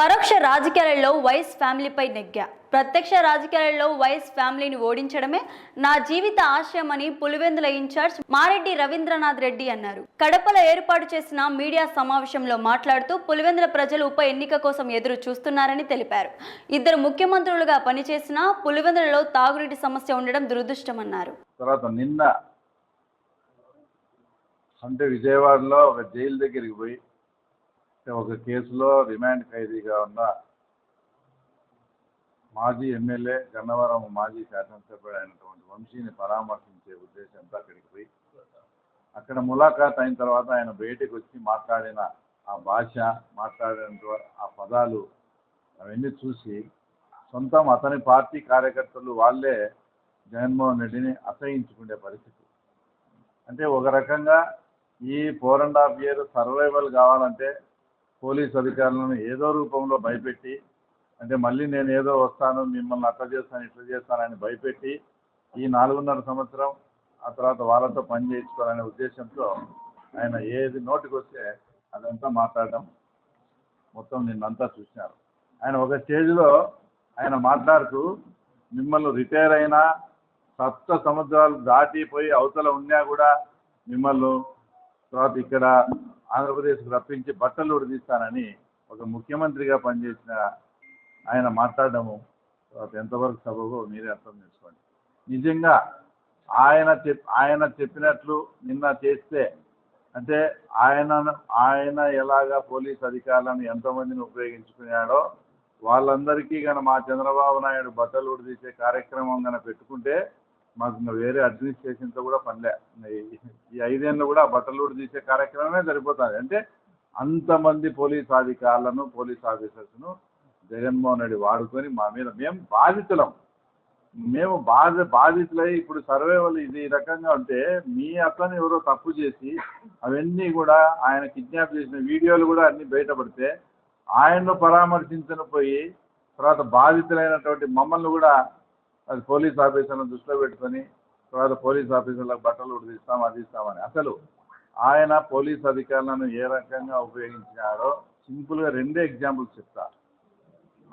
పరోక్ష రాజకీయాలలో వైఎస్ ఫ్యామిలీపై నెగ్గా. ప్రత్యక్ష రాజకీయాలలో వైఎస్ ఫ్యామిలీని ఓడించడమే నా జీవిత ఆశయమని పులివెందుల ఇన్ఛార్జ్ మారెడ్డి రవీంద్రనాథ్ రెడ్డి అన్నారు. కడపలో ఏర్పాటు చేసిన మీడియా సమావేశంలో మాట్లాడుతూ పులివెందుల ప్రజలు ఉప ఎన్నిక కోసం ఎదురు చూస్తున్నారని తెలిపారు. ఇద్దరు ముఖ్యమంత్రులుగా పనిచేసిన పులివెందులలో తాగునీటి సమస్య ఉండడం దురదృష్టమన్నారు. తర్వాత నిన్న అంటే విజయవాడలో ఒక జైలు దగ్గరికి పోయి ఒక కేసులో రిమాండ్ ఖైదీగా ఉన్న మాజీ ఎమ్మెల్యే గన్నవరం మాజీ శాసనసభ్యుడు అయినటువంటి వంశీని పరామర్శించే ఉద్దేశంతో అక్కడికి పోయి అక్కడ ములాఖాత్ అయిన తర్వాత ఆయన బయటకు వచ్చి మాట్లాడిన ఆ భాష మాట్లాడిన ఆ పదాలు అవన్నీ చూసి సొంతం అతని పార్టీ కార్యకర్తలు వాళ్ళే జగన్మోహన్ రెడ్డిని అసహించుకునే పరిస్థితి. అంటే ఒక రకంగా ఈ four and half year survival కావాలంటే పోలీస్ అధికారులను ఏదో రూపంలో భయపెట్టి అంటే మళ్ళీ నేను ఏదో వస్తాను మిమ్మల్ని అట్లా చేస్తాను ఇట్లా చేస్తానని భయపెట్టి ఈ నాలుగున్నర సంవత్సరం ఆ తర్వాత వాళ్ళతో పని చేయించుకోవాలనే ఉద్దేశంతో ఆయన ఏది నోటికి వస్తే అదంతా మాట్లాడడం మొత్తం నిన్నంతా చూసినారు. ఆయన ఒక స్టేజ్లో ఆయన మాట్లాడుతూ మిమ్మల్ని రిటైర్ అయినా సప్త సముద్రాలు దాటిపోయి అవతల ఉన్నా కూడా మిమ్మల్ని తర్వాత ఇక్కడ ఆంధ్రప్రదేశ్కి రప్పించి బట్టలు ఉడిదిస్తానని ఒక ముఖ్యమంత్రిగా పనిచేసిన ఆయన మాట్లాడము తర్వాత ఎంతవరకు సబబో మీరే అర్థం చేసుకోండి. నిజంగా ఆయన చెప్ ఆయన చెప్పినట్లు నిన్న చేస్తే అంటే ఆయన ఆయన ఎలాగా పోలీస్ అధికారులను ఎంతమందిని ఉపయోగించుకున్నాడో వాళ్ళందరికీ కనుక మా చంద్రబాబు నాయుడు బట్టలు ఉడిదీసే కార్యక్రమం కనుక పెట్టుకుంటే మాకు ఇంకా వేరే అడ్మినిస్ట్రేషన్తో కూడా పనిలే ఈ- ఐదేళ్ళు కూడా బట్టలు తీసే కార్యక్రమమే సరిపోతుంది. అంటే అంతమంది పోలీస్ అధికారులను పోలీస్ ఆఫీసర్స్ను జగన్మోహన్ రెడ్డి వాడుకొని మా మీద మేము బాధితులం. మేము బాధ బాధితులై ఇప్పుడు సర్వేవల్ ఇది రకంగా ఉంటే మీ అతను ఎవరో తప్పు చేసి అవన్నీ కూడా ఆయన కిడ్నాప్ చేసిన వీడియోలు కూడా అన్ని బయటపడితే ఆయన్ను పరామర్శించను పోయి తర్వాత బాధితులైనటువంటి మమ్మల్ని కూడా అది పోలీస్ ఆఫీసర్లను దృష్టిలో పెట్టుకొని తర్వాత పోలీస్ ఆఫీసర్లకు బట్టలు ఉడిదిస్తాం అది ఇస్తామని అసలు ఆయన పోలీస్ అధికారులను ఏ రకంగా ఉపయోగించినాడో సింపుల్గా రెండే ఎగ్జాంపుల్స్ చెప్తా.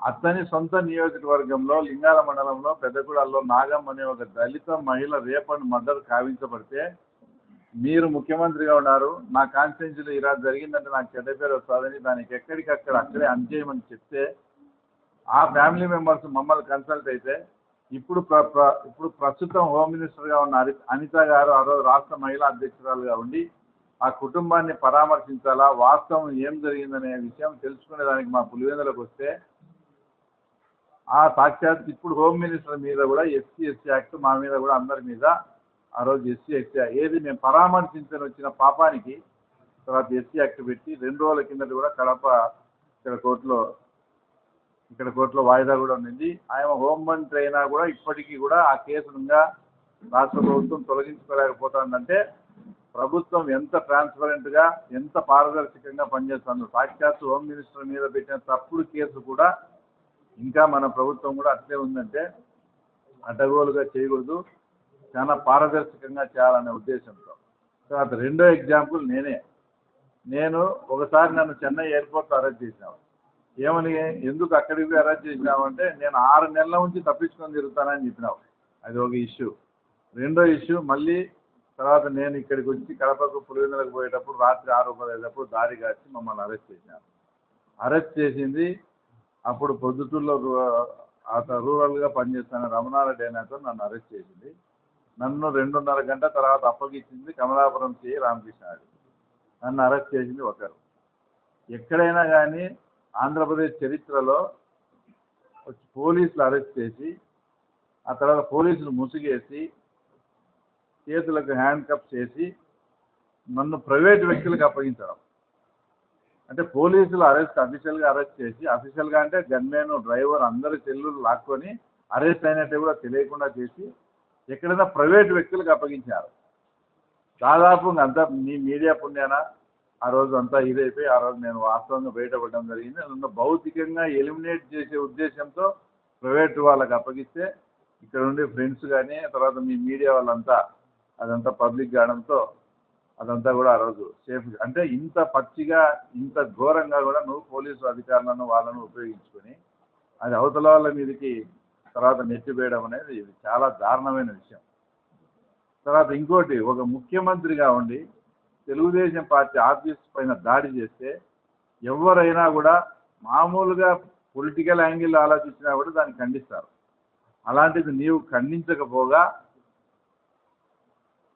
అతని సొంత నియోజకవర్గంలో లింగాల మండలంలో పెద్దగూడలో నాగం అనే ఒక దళిత మహిళ రేపటి మర్డర్ కావించబడితే మీరు ముఖ్యమంత్రిగా ఉన్నారు నా కాన్స్టిట్యున్సీలో ఇలా జరిగిందంటే నాకు చెడ్డ పేరు వస్తుందని దానికి ఎక్కడికక్కడ అక్కడే అంచేయమని చెప్తే ఆ ఫ్యామిలీ మెంబర్స్ మమ్మల్ని కన్సల్ట్ అయితే ఇప్పుడు ప్ర ఇప్పుడు ప్రస్తుతం హోమ్ మినిస్టర్గా ఉన్న హరి అనిత గారు ఆ రోజు రాష్ట్ర మహిళా అధ్యక్షురాలుగా ఉండి ఆ కుటుంబాన్ని పరామర్శించాలా వాస్తవం ఏం జరిగిందనే విషయం తెలుసుకునేదానికి మా పులివెందులకు వస్తే ఆ సాక్షాత్ ఇప్పుడు హోమ్ మినిస్టర్ మీద కూడా ఎస్సీ ఎస్సీ యాక్ట్ మా మీద కూడా అందరి మీద ఆ రోజు ఎస్సీ ఎస్సీ ఏది మేము పరామర్శించని వచ్చిన పాపానికి తర్వాత ఎస్సీ యాక్ట్ పెట్టి రెండు రోజుల కిందట కూడా కడప ఇక్కడ కోర్టులో ఇక్కడ కోర్టులో వాయిదా కూడా ఉండింది. ఆయన హోమ్ మంత్రి అయినా కూడా ఇప్పటికీ కూడా ఆ కేసును రాష్ట్ర ప్రభుత్వం తొలగించుకోలేకపోతుందంటే ప్రభుత్వం ఎంత ట్రాన్స్పరెంట్గా ఎంత పారదర్శకంగా పనిచేస్తుందో సాక్షాత్ హోమ్ మినిస్టర్ మీద పెట్టిన తప్పుడు కేసు కూడా ఇంకా మన ప్రభుత్వం కూడా అట్లే ఉందంటే అడ్డగోలుగా చేయకూడదు. చాలా పారదర్శకంగా చేయాలనే ఉద్దేశంతో. తర్వాత రెండో ఎగ్జాంపుల్ నేనే. నేను ఒకసారి నన్ను చెన్నై ఎయిర్పోర్ట్లో అరెస్ట్ చేశాను. ఏమని ఎందుకు అక్కడికి పోయి అరెస్ట్ చేసినావంటే నేను ఆరు నెలల నుంచి తప్పించుకొని తిరుగుతానని చెప్పినావు. అది ఒక ఇష్యూ రెండో ఇష్యూ మళ్ళీ తర్వాత నేను ఇక్కడికి వచ్చి కడపకు పులివెందులకు పోయేటప్పుడు రాత్రి ఆరు పదేటప్పుడు దారి కాచి మమ్మల్ని అరెస్ట్ చేసినాను అరెస్ట్ చేసింది అప్పుడు పొద్దుటూరులో రూ- అతను రూరల్గా పనిచేస్తున్న రమణారెడ్డి అనే అతను నన్ను అరెస్ట్ చేసింది. నన్ను రెండున్నర గంట తర్వాత అప్పగించింది కమలాపురం సిఐ రామకృష్ణారెడ్డి. నన్ను అరెస్ట్ చేసింది ఒకరు. ఎక్కడైనా కానీ ఆంధ్రప్రదేశ్ చరిత్రలో పోలీసులు అరెస్ట్ చేసి ఆ తర్వాత పోలీసులు ముసుగేసి చేతులకు హ్యాండ్ కప్ చేసి నన్ను ప్రైవేట్ వ్యక్తులకు అప్పగించడం. అంటే పోలీసులు అరెస్ట్ అఫీషియల్గా అరెస్ట్ చేసి అఫీషియల్గా అంటే గన్మెన్ డ్రైవర్ అందరి చెల్లులు లాక్కొని అరెస్ట్ అయినట్టు కూడా తెలియకుండా చేసి ఎక్కడైనా ప్రైవేట్ వ్యక్తులకు అప్పగించారు. దాదాపు అంతా మీ మీడియా పుణ్యానా? ఆ రోజు అంతా ఇదైపోయి ఆ రోజు నేను వాస్తవంగా బయటపడడం జరిగింది. అందులో భౌతికంగా ఎలిమినేట్ చేసే ఉద్దేశంతో ప్రైవేట్ వాళ్ళకి అప్పగిస్తే ఇక్కడ ఉండే ఫ్రెండ్స్ కానీ తర్వాత మీ మీడియా వాళ్ళంతా అదంతా పబ్లిక్ కావడంతో అదంతా కూడా ఆ రోజు సేఫ్ అంటే ఇంత పచ్చిగా ఇంత ఘోరంగా కూడా నువ్వు పోలీసు అధికారులను వాళ్ళను ఉపయోగించుకొని అది అవతల వాళ్ళ మీదకి తర్వాత నెట్టివేయడం అనేది ఇది చాలా దారుణమైన విషయం. తర్వాత ఇంకోటి ఒక ముఖ్యమంత్రిగా ఉండి తెలుగుదేశం పార్టీ ఆఫీస్ పైన దాడి చేస్తే ఎవరైనా కూడా మామూలుగా పొలిటికల్ యాంగిల్ ఆలోచించినా కూడా దాన్ని ఖండిస్తారు. అలాంటిది నీవు ఖండించకపోగా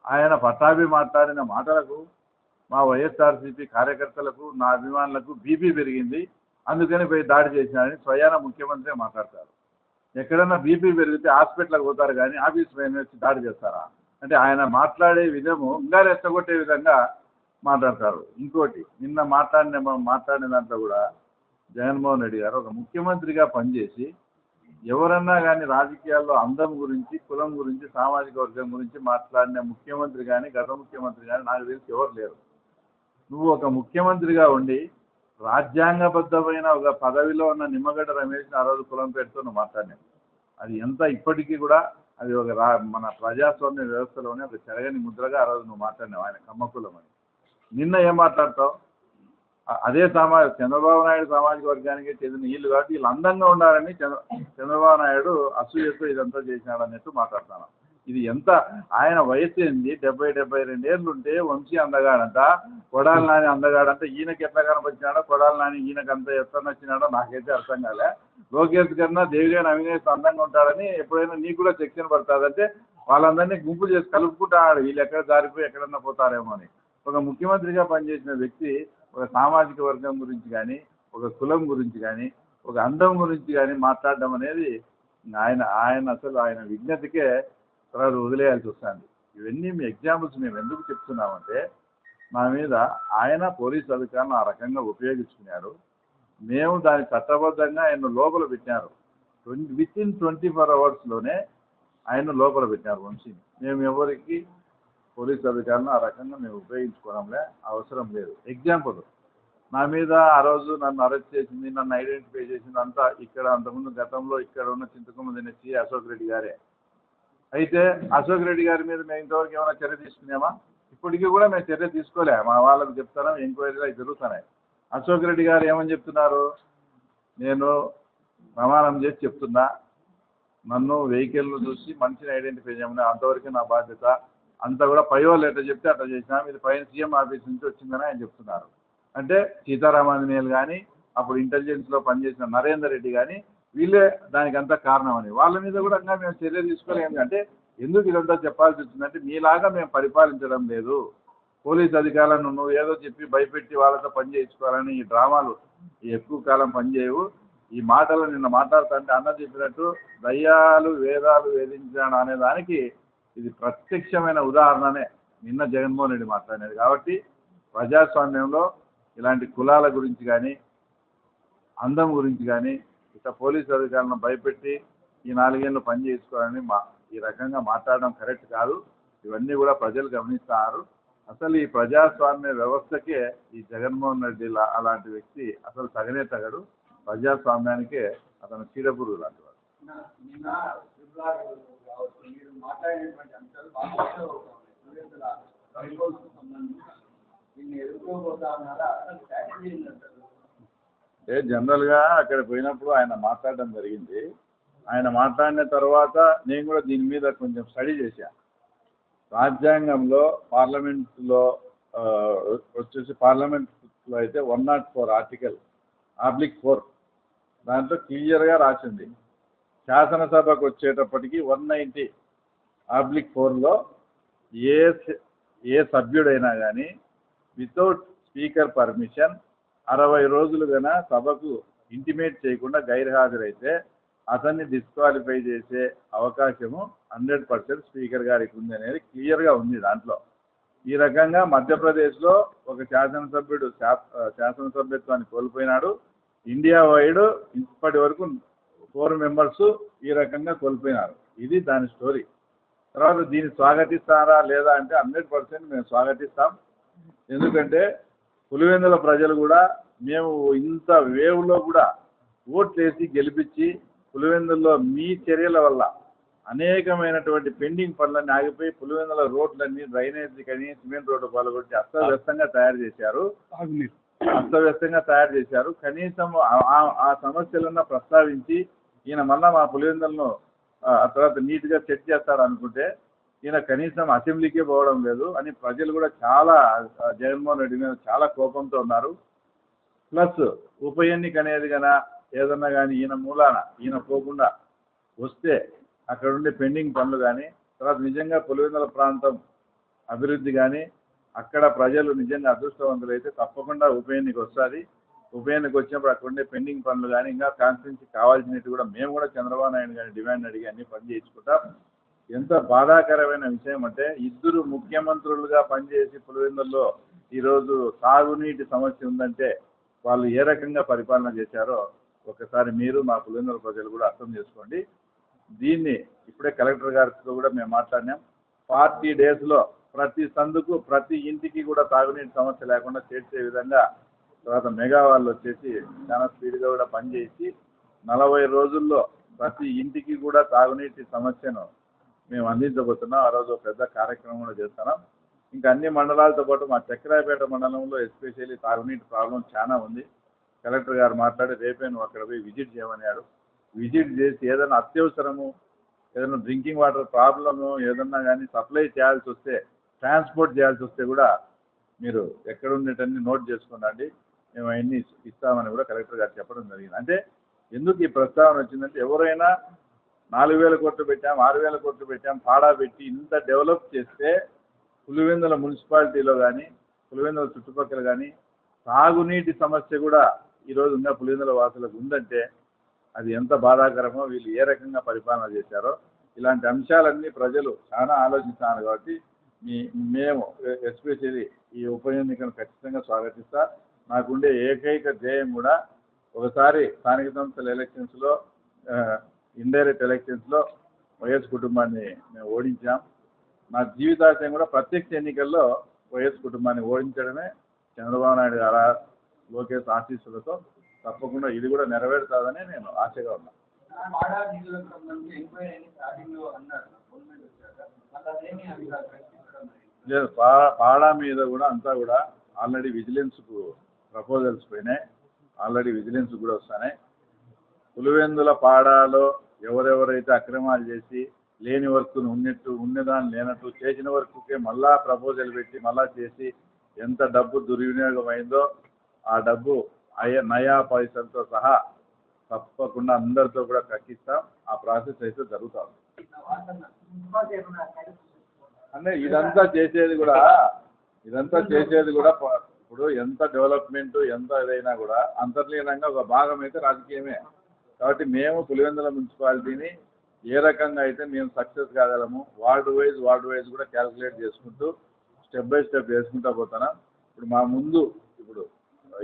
ఆయన పట్టాభి మాట్లాడిన మాటలకు మా వైఎస్ఆర్సీపీ కార్యకర్తలకు నా అభిమానులకు బీపీ పెరిగింది. అందుకని పోయి దాడి చేసినారని స్వయాన ముఖ్యమంత్రి మాట్లాడతారు. ఎక్కడన్నా బీపీ పెరిగితే హాస్పిటల్కి పోతారు కానీ ఆఫీస్ పైన వచ్చి దాడి చేస్తారా? అంటే ఆయన మాట్లాడే విధము ఇంకా రెచ్చగొట్టే విధంగా మాట్లాడతారు. ఇంకోటి నిన్న మాట్లాడిన మాట్లాడిన దాంట్లో కూడా జగన్మోహన్ రెడ్డి గారు ఒక ముఖ్యమంత్రిగా పనిచేసి ఎవరన్నా కానీ రాజకీయాల్లో అందం గురించి కులం గురించి సామాజిక వర్గం గురించి మాట్లాడిన ముఖ్యమంత్రి కానీ గత ముఖ్యమంత్రి కానీ నాకు తెలిసి ఎవరు లేరు. నువ్వు ఒక ముఖ్యమంత్రిగా ఉండి రాజ్యాంగబద్ధమైన ఒక పదవిలో ఉన్న నిమ్మగడ్డ రమేష్ ఆ రోజు కులం పేరుతో నువ్వు మాట్లాడినావు. అది ఎంత ఇప్పటికీ కూడా అది ఒక రా మన ప్రజాస్వామ్య వ్యవస్థలోనే ఒక చెరగని ముద్రగా ఆ రోజు నువ్వు మాట్లాడినావు ఆయన కమ్మకులం అని నిన్న ఏం మాట్లాడతావు? అదే సమా చంద్రబాబు నాయుడు సామాజిక వర్గానికి చెందిన వీళ్ళు కాబట్టి వీళ్ళు అందంగా ఉండాలని చంద్ర చంద్రబాబు నాయుడు అసూయతో ఇదంతా చేసినాడు అన్నట్టు మాట్లాడుతున్నాను ఇది ఎంత ఆయన వయసు ఏంది? డెబ్బై డెబ్బై రెండు ఏళ్ళు ఉంటే వంశీ అందగాడంట కొడాలి నాని అందగాడంట ఈయనకి ఎట్లా కనపరిచినాడో కొడాలి నాని ఈయనకి అంత ఎట్లా నచ్చినాడో నాకైతే అర్థం కాలే. లోకేష్ కన్నా దేవిగాని అవినేష్ అందంగా ఉంటాడని ఎప్పుడైనా నీకు కూడా సెక్షన్ పడుతుందంటే వాళ్ళందరినీ గుంపు చేసి కలుపుకుంటాడు. వీళ్ళు ఎక్కడ జారిపోయి ఎక్కడన్నా పోతారేమో అని. ఒక ముఖ్యమంత్రిగా పనిచేసిన వ్యక్తి ఒక సామాజిక వర్గం గురించి కానీ ఒక కులం గురించి కానీ ఒక అందం గురించి కానీ మాట్లాడడం అనేది ఆయన ఆయన అసలు ఆయన విజ్ఞతకే తర్వాత వదిలేయాల్సి వస్తుంది. ఇవన్నీ మీ ఎగ్జాంపుల్స్ మేము ఎందుకు చెప్తున్నామంటే మా మీద ఆయన పోలీస్ అధికారులను ఆ రకంగా ఉపయోగించుకున్నారు. మేము దాని చట్టబద్ధంగా ఆయన లోపల పెట్టినారు. Twenty within twenty four అవర్స్లోనే ఆయన లోపల పెట్టినారు వంశీని మేము ఎవరికి పోలీస్ అధికారులను ఆ రకంగా మేము ఉపయోగించుకోవడంలే అవసరం లేదు. ఎగ్జాంపుల్ నా మీద ఆ రోజు నన్ను అరెస్ట్ చేసింది నన్ను ఐడెంటిఫై చేసింది అంతా ఇక్కడ అంతకుముందు గతంలో ఇక్కడ ఉన్న చింతకొమ్మ దినచ్చి అశోక్ రెడ్డి గారే. అయితే అశోక్ రెడ్డి గారి మీద మేము ఇంతవరకు ఏమైనా చర్య తీసుకున్నామా? ఇప్పటికీ కూడా మేము చర్య తీసుకోలే. మా వాళ్ళకి చెప్తాను ఎంక్వైరీలు అవి జరుగుతున్నాయి. అశోక్ రెడ్డి గారు ఏమని చెప్తున్నారు? నేను ప్రమాణం చేసి చెప్తున్నా నన్ను వెహికల్ను చూసి మనిషిని ఐడెంటిఫై చేయమని అంతవరకు నా బాధ్యత అంతా కూడా పై వాళ్ళు ఎట్లా చెప్తే అట్లా చేసినాం. ఇది పైన సీఎం ఆఫీస్ నుంచి వచ్చిందని ఆయన చెప్తున్నారు. అంటే సీతారామాంజనేయులు కానీ అప్పుడు ఇంటెలిజెన్స్లో పనిచేసిన నరేందర్ రెడ్డి కానీ వీళ్ళే దానికి అంతా కారణం అని వాళ్ళ మీద కూడా ఇంకా మేము చర్యలు తీసుకోలేము. అంటే ఎందుకు ఇదంతా చెప్పాల్సి వచ్చిందంటే మీలాగా మేము పరిపాలించడం లేదు. పోలీస్ అధికారులను నువ్వు ఏదో చెప్పి భయపెట్టి వాళ్ళతో పని చేయించుకోవాలని ఈ డ్రామాలు ఎక్కువ కాలం పనిచేయవు. ఈ మాటలు నిన్న మాట్లాడుతుంటే అన్న చెప్పినట్టు దయ్యాలు వేదాలు వేధించాను అనే దానికి ఇది ప్రత్యక్షమైన ఉదాహరణనే నిన్న జగన్మోహన్ రెడ్డి మాట్లాడినారు కాబట్టి ప్రజాస్వామ్యంలో ఇలాంటి కులాల గురించి కానీ అందం గురించి కానీ ఇట్లా పోలీసు అధికారులను భయపెట్టి ఈ నాలుగేళ్ళు పని చేసుకోవాలని మా ఈ రకంగా మాట్లాడడం కరెక్ట్ కాదు. ఇవన్నీ కూడా ప్రజలు గమనిస్తున్నారు అసలు ఈ ప్రజాస్వామ్య వ్యవస్థకే ఈ జగన్మోహన్ రెడ్డి లా- అలాంటి వ్యక్తి అసలు తగనే తగడు. ప్రజాస్వామ్యానికే అతను చీడపురుగు లాంటి కావచ్చు మీరు మాట్లాడినటువంటి అంశాలు బాగా సంబంధించి దీన్ని ఎదుర్కోబోతా ఉన్నారా అసలు స్ట్రాటజీ ఏంటంటారు అంటే జనరల్గా అక్కడ పోయినప్పుడు ఆయన మాట్లాడడం జరిగింది. ఆయన మాట్లాడిన తర్వాత నేను కూడా దీని మీద కొంచెం స్టడీ చేశాను రాజ్యాంగంలో పార్లమెంట్లో వచ్చేసి పార్లమెంట్లో అయితే one nought four article oblique four దాంట్లో క్లియర్గా రాసింది. శాసనసభకు వచ్చేటప్పటికి వన్ నైంటీ ఆబ్లిక్ ఫోర్లో ఏ ఏ సభ్యుడైనా కానీ వితౌట్ స్పీకర్ పర్మిషన్ అరవై రోజులు గన సభకు ఇంటిమేట్ చేయకుండా గైర్హాజరైతే అతన్ని డిస్క్వాలిఫై చేసే అవకాశము హండ్రెడ్ పర్సెంట్ స్పీకర్ గారికి ఉంది అనేది క్లియర్గా ఉంది దాంట్లో. ఈ రకంగా మధ్యప్రదేశ్లో ఒక శాసనసభ్యుడు శా- శాసనసభ్యత్వాన్ని కోల్పోయినాడు. ఇండియా వైడ్ ఇప్పటి వరకు ఫోర్ మెంబర్స్ ఈ రకంగా కోల్పోయినారు. ఇది దాని స్టోరీ. తర్వాత దీన్ని స్వాగతిస్తారా లేదా అంటే హండ్రెడ్ పర్సెంట్ మేము స్వాగతిస్తాం. ఎందుకంటే పులివెందుల ప్రజలు కూడా మేము ఇంత వేవ్లో కూడా ఓట్లేసి గెలిపించి పులివెందుల్లో మీ చర్యల వల్ల అనేకమైనటువంటి పెండింగ్ పనులన్నీ ఆగిపోయి పులివెందుల రోడ్లన్నీ డ్రైనేజ్ కానీ సిమెంట్ రోడ్డు పాల్గొట్టి అస్తవ్యస్తంగా తయారు చేశారు. అస్తవ్యస్తంగా తయారు చేశారు. కనీసం ఆ సమస్యలన్న ప్రస్తావించి ఈయన మళ్ళా మా పులివెందులను ఆ తర్వాత నీట్గా సెట్ చేస్తాడు అనుకుంటే ఈయన కనీసం అసెంబ్లీకే పోవడం లేదు అని ప్రజలు కూడా చాలా జగన్మోహన్ రెడ్డి మీద చాలా కోపంతో ఉన్నారు. ప్లస్ ఉప ఎన్నిక అనేది కన్నా ఏదన్నా కానీ ఈయన మూలాన ఈయన పోకుండా వస్తే అక్కడ ఉండే పెండింగ్ పనులు కానీ తర్వాత నిజంగా పులివెందుల ప్రాంతం అభివృద్ధి కానీ అక్కడ ప్రజలు నిజంగా అదృష్టవంతులు అయితే తప్పకుండా ఉప ఎన్నిక వస్తుంది. ఉప వచ్చినప్పుడు అక్కడ ఉండే పెండింగ్ పనులు కానీ ఇంకా కాన్స్టిట్యూన్సీ కావాల్సినట్టు కూడా మేము కూడా చంద్రబాబు నాయుడు గారి డిమాండ్ అడిగి అన్ని పని చేయించుకుంటాం. ఎంత బాధాకరమైన విషయం అంటే ఇద్దరు ముఖ్యమంత్రులుగా పనిచేసి పులివెందుల్లో ఈరోజు సాగునీటి సమస్య ఉందంటే వాళ్ళు ఏ రకంగా పరిపాలన చేశారో ఒకసారి మీరు మా పులివెందుల ప్రజలు కూడా అర్థం చేసుకోండి. దీన్ని ఇప్పుడే కలెక్టర్ గారితో కూడా మేము మాట్లాడినాం. ఫార్టీ డేస్లో ప్రతి సందుకు ప్రతి ఇంటికి కూడా తాగునీటి సమస్య లేకుండా చేర్చే విధంగా తర్వాత మెగా వాళ్ళు వచ్చేసి చాలా స్పీడ్గా కూడా పనిచేసి నలభై రోజుల్లో ప్రతి ఇంటికి కూడా తాగునీటి సమస్యను మేము అందించబోతున్నాం. ఆ రోజు ఒక పెద్ద కార్యక్రమం కూడా చేస్తున్నాం. ఇంకా అన్ని మండలాలతో పాటు మా చక్రాయపేట మండలంలో ఎస్పెషల్లీ తాగునీటి ప్రాబ్లం చాలా ఉంది. కలెక్టర్ గారు మాట్లాడి రేపే నువ్వు అక్కడ పోయి విజిట్ చేయమన్నాడు. విజిట్ చేసి ఏదైనా అత్యవసరము ఏదైనా డ్రింకింగ్ వాటర్ ప్రాబ్లము ఏదన్నా కానీ సప్లై చేయాల్సి వస్తే ట్రాన్స్పోర్ట్ చేయాల్సి వస్తే కూడా మీరు ఎక్కడ ఉండేటన్ని నోట్ చేసుకోండి. మేము అవన్నీ ఇస్తామని కూడా కలెక్టర్ గారు చెప్పడం జరిగింది. అంటే ఎందుకు ఈ ప్రస్తావన వచ్చిందంటే ఎవరైనా నాలుగు వేల కోట్లు పెట్టాం ఆరు వేల కోట్లు పెట్టాం పాడా పెట్టి ఇంత డెవలప్ చేస్తే పులివెందుల మున్సిపాలిటీలో కానీ పులివెందుల చుట్టుపక్కల కానీ సాగునీటి సమస్య కూడా ఈరోజు ఉన్న పులివెందుల వాసులకు ఉందంటే అది ఎంత బాధాకరమో వీళ్ళు ఏ రకంగా పరిపాలన చేశారో ఇలాంటి అంశాలన్నీ ప్రజలు చాలా ఆలోచిస్తున్నారు కాబట్టి మీ మేము ఎస్పెషల్లీ ఈ ఉప ఎన్నికను ఖచ్చితంగా స్వాగతిస్తా. మాకుండే ఏకైక ధ్యేయం కూడా ఒకసారి స్థానిక సంస్థల ఎలక్షన్స్లో ఇండైరెక్ట్ ఎలక్షన్స్లో వైఎస్ కుటుంబాన్ని మేము ఓడించాం. నా జీవితాశయం కూడా ప్రత్యక్ష ఎన్నికల్లో వైఎస్ కుటుంబాన్ని ఓడించడమే చంద్రబాబు నాయుడు గారు లోకేష్ ఆశీస్సులతో తప్పకుండా ఇది కూడా నెరవేరుతుందని నేను ఆశగా ఉన్నాను. లేదు పాడా మీద కూడా అంతా కూడా ఆల్రెడీ విజిలెన్స్కు ప్రపోజల్స్ పోయినాయి. ఆల్రెడీ విజిలెన్స్ కూడా వస్తున్నాయి. పులివెందుల పాడాలో ఎవరెవరైతే అక్రమాలు చేసి లేని వర్క్ను ఉన్నట్టు ఉన్నదాన్ని లేనట్టు చేసిన వర్క్కే మళ్ళా ప్రపోజల్ పెట్టి మళ్ళా చేసి ఎంత డబ్బు దుర్వినియోగం అయిందో ఆ డబ్బు అయ నయా పైసలతో సహా తప్పకుండా అందరితో కూడా కక్కిస్తాం. ఆ ప్రాసెస్ అయితే జరుగుతాం అంటే ఇదంతా చేసేది కూడా ఇదంతా చేసేది కూడా ఇప్పుడు ఎంత డెవలప్మెంట్ ఎంత ఏదైనా కూడా అంతర్లీనంగా ఒక భాగం అయితే రాజకీయమే. కాబట్టి మేము పులివెందుల మున్సిపాలిటీని ఏ రకంగా అయితే మేము సక్సెస్ కాగలము వార్డు వైజ్ వార్డు వైజ్ కూడా క్యాల్కులేట్ చేసుకుంటూ స్టెప్ బై స్టెప్ చేసుకుంటూ పోతున్నాం ఇప్పుడు మా ముందు ఇప్పుడు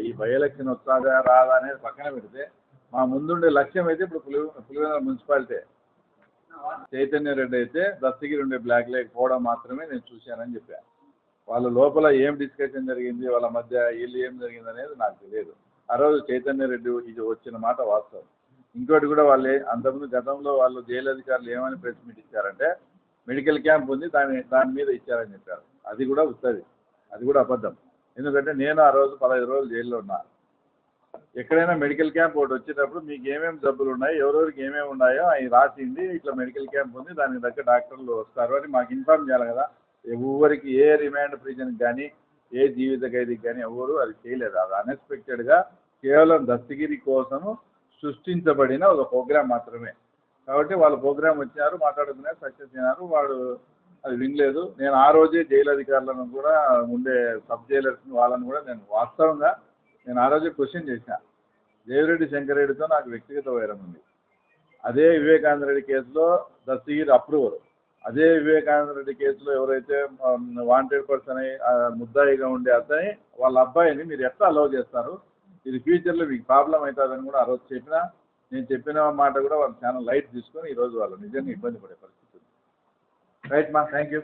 ఈ బై ఎలక్షన్ వస్తుందా రాదా అనేది పక్కన పెడితే మా ముందుండే లక్ష్యం అయితే ఇప్పుడు పులి పులివెందుల మున్సిపాలిటీ. చైతన్య రెడ్డి అయితే దస్తగిరి ఉండే బ్లాక్ లేక్ పోవడం మాత్రమే నేను చూశానని చెప్పాను వాళ్ళ లోపల ఏం డిస్కషన్ జరిగింది వాళ్ళ మధ్య వీళ్ళు ఏం జరిగింది అనేది నాకు తెలియదు. ఆ రోజు చైతన్య రెడ్డి ఇది వచ్చిన మాట వాస్తవం. ఇంకోటి కూడా వాళ్ళు అంతకుముందు గతంలో వాళ్ళు జైలు అధికారులు ఏమని ప్రెస్ మీట్ ఇచ్చారంటే మెడికల్ క్యాంప్ ఉంది దాని దాని మీద ఇచ్చారని చెప్పారు. అది కూడా వస్తుంది అది కూడా అబద్ధం. ఎందుకంటే నేను ఆ రోజు పదహైదు రోజులు జైల్లో ఉన్నా. ఎక్కడైనా మెడికల్ క్యాంప్ ఒకటి వచ్చేటప్పుడు మీకు ఏమేమి జబ్బులు ఉన్నాయి ఎవరెవరికి ఏమేమి ఉన్నాయో అవి రాసింది ఇట్లా మెడికల్ క్యాంప్ ఉంది దానికి దగ్గర డాక్టర్లు వస్తారు అని మాకు ఇన్ఫార్మ్ చేయాలి కదా. ఎవరికి ఏ రిమాండ్ ప్రిజన్కి కానీ ఏ జీవిత ఖైదీకి కానీ ఎవరు అది చేయలేదు. అది అన్ఎక్స్పెక్టెడ్గా కేవలం దస్తగిరి కోసము సృష్టించబడిన ఒక ప్రోగ్రామ్ మాత్రమే. కాబట్టి వాళ్ళ ప్రోగ్రామ్ వచ్చారు మాట్లాడుకున్నారు సక్సెస్ అయినారు. వాడు అది వినలేదు. నేను ఆ రోజే జైలు అధికారులను కూడా ఉండే సబ్ జైలర్స్ని వాళ్ళని కూడా నేను వాస్తవంగా నేను ఆ రోజే క్వశ్చన్ చేసిన దేవిరెడ్డి శంకరెడ్డితో నాకు వ్యక్తిగత వైరం ఉంది. అదే వివేకానంద రెడ్డి కేసులో దస్తగిరి అప్రూవల్ అదే వివేకానంద రెడ్డి కేసులో ఎవరైతే వాంటెడ్ పర్సన్ అయి ముద్దాయిగా ఉండే అతని వాళ్ళ అబ్బాయిని మీరు ఎట్లా అలౌ చేస్తారు? ఇది ఫ్యూచర్లో మీకు ప్రాబ్లం అవుతుందని కూడా ఆ రోజు చెప్పినా నేను చెప్పిన మాట కూడా వాళ్ళు చాలా లైట్ తీసుకొని ఈరోజు వాళ్ళు నిజంగా ఇబ్బంది పడే పరిస్థితి ఉంది. రైట్ మా థ్యాంక్ యూ